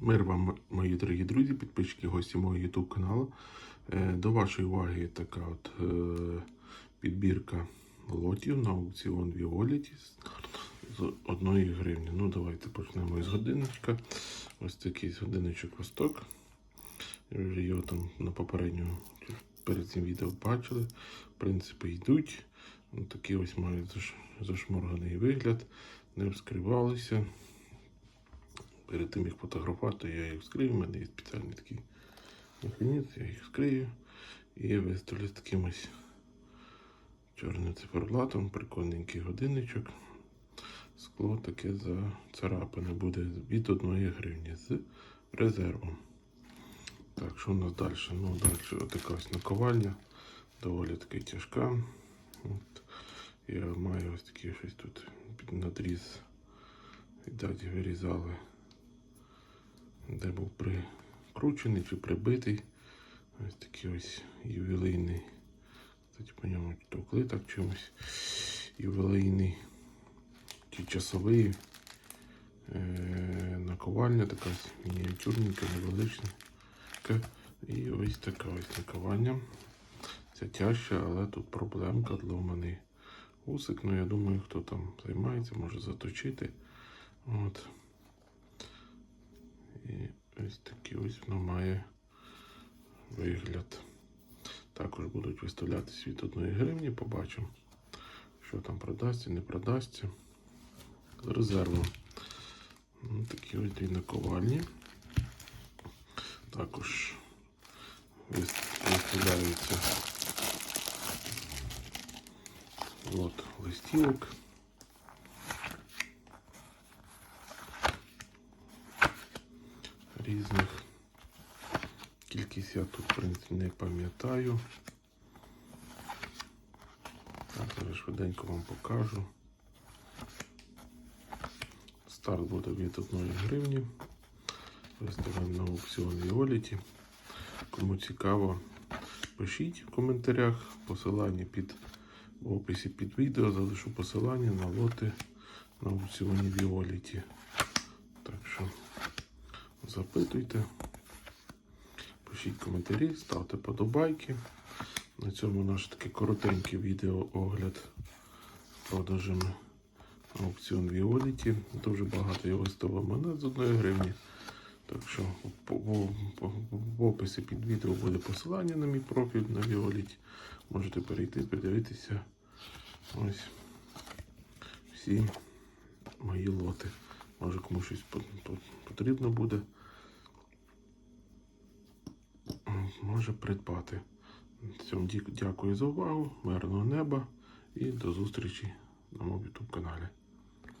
Мир вам, мої дорогі друзі, підписчики, гості мого YouTube каналу. Е, До вашої уваги така от е, підбірка лотів на аукціон Violet з одної гривні. Ну, давайте почнемо із годинничка. Ось такий годинничок Восток. Вже його там на попередньому перед цим відео бачили. В принципі, йдуть. Ось Такі ось заш- зашморганий вигляд, не вскривалися. Перед тим як фотографувати, я їх вскрию. У мене є спеціальний такий механізм, я їх вскрию і виставлю з таким ось чорним циферблатом, прикольненький годинничок. Скло таке зацарапане буде від 1 гривні з резервом. Так, що у нас далі? Ну, далі отака наковальня, доволі таки тяжка. От. Я маю ось такий щось тут під надріз. Віддаді вирізали, де був прикручений чи прибитий. Ось такий ось ювілейний. Кстати, по ньому товкли так чимось. Ювілейний чи часовий. Е, наковальня така мініатюрненька, невеличка. І ось така ось наковальня. Це тяжче, але тут проблемка зломаний усик. Ну, я думаю, хто там займається, може заточити. От. Ось такий ось воно має вигляд. Також будуть виставлятися від 1 гривні, побачимо, що там продасться, не продасться. З такі ось дві наковальні. Також виставляються от листівок. Різних. Кількість я тут, в принципі, не пам'ятаю. Зараз швиденько вам покажу. Старт буде від 1 гривні. Виставимо на аукціон Віоліті. Кому цікаво, пишіть в коментарях. Посилання під в описі під відео залишу посилання на лоти на аукціоні Віоліті. Так що запитуйте, пишіть коментарі, ставте подобайки. На цьому наш такий коротенький відео огляд продажами аукціон Віоліті. Дуже багато я виставив монет з 1 гривні. Так що в описі під відео буде посилання на мій профіль на Віоліті. Можете перейти, подивитися. Ось всі мої лоти. Може комусь щось по- по- потрібно буде. Може придбати. Всім дякую за увагу, мирного неба і до зустрічі на моєму YouTube каналі.